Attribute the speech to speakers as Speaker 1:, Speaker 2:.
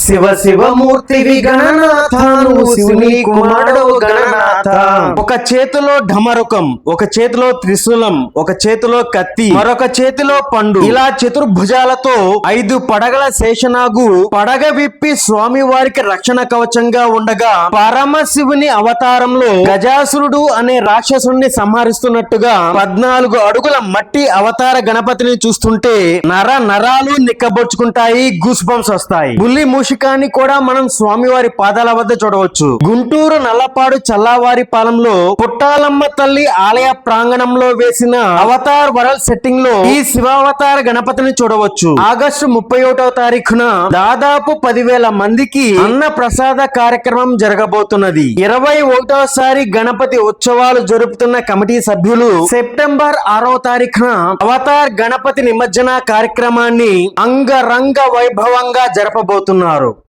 Speaker 1: శివ శివమూర్తివి గణనాథాను శివుని కుమారుడు గణనాథ. ఒక చేతిలో ఢమరుకం ఒక చేతిలో త్రిశూలం ఒక చేతిలో కత్తి మరొక చేతిలో పండు. ఇలా చతుర్భుజాలతో ఐదు పడగల శేషనాగు పడగ విప్పి స్వామి వారికి రక్షణ కవచంగా ఉండగా పరమశివుని అవతారంలో గజాసురుడు అనే రాక్షసుడిని సంహరిస్తున్నట్టుగా పద్నాలుగు అడుగుల మట్టి అవతార గణపతిని చూస్తుంటే నర నరాలు నిక్కబొచ్చుకుంటాయి గూస్ బంప్స్ వస్తాయి. బుల్లి మూషికాన్ని కూడా మనం స్వామివారి పాదాల వద్ద చూడవచ్చు. గుంటూరు నల్లపాడు చల్లావారి పాలెంలో పుట్టాలమ్మ తల్లి ఆలయ ప్రాంగణంలో వేసిన అవతార్ వరల్డ్ సెట్టింగ్లో ఈ శివావతార గణపతిని చూడవచ్చు. ఆగస్టు ముప్పై ఒకటవ తారీఖున దాదాపు పదివేల మందికి అన్న ప్రసాద కార్యక్రమం జరగబోతున్నది. ఇరవై ఒకటోసారి గణపతి ఉత్సవాలు జరుపుతున్న కమిటీ సభ్యులు సెప్టెంబర్ ఆరవ తారీఖున అవతార్ గణపతి నిమజ్జన కార్యక్రమాన్ని అంగరంగ వైభవంగా జరపబోతున్నారు. মুবারক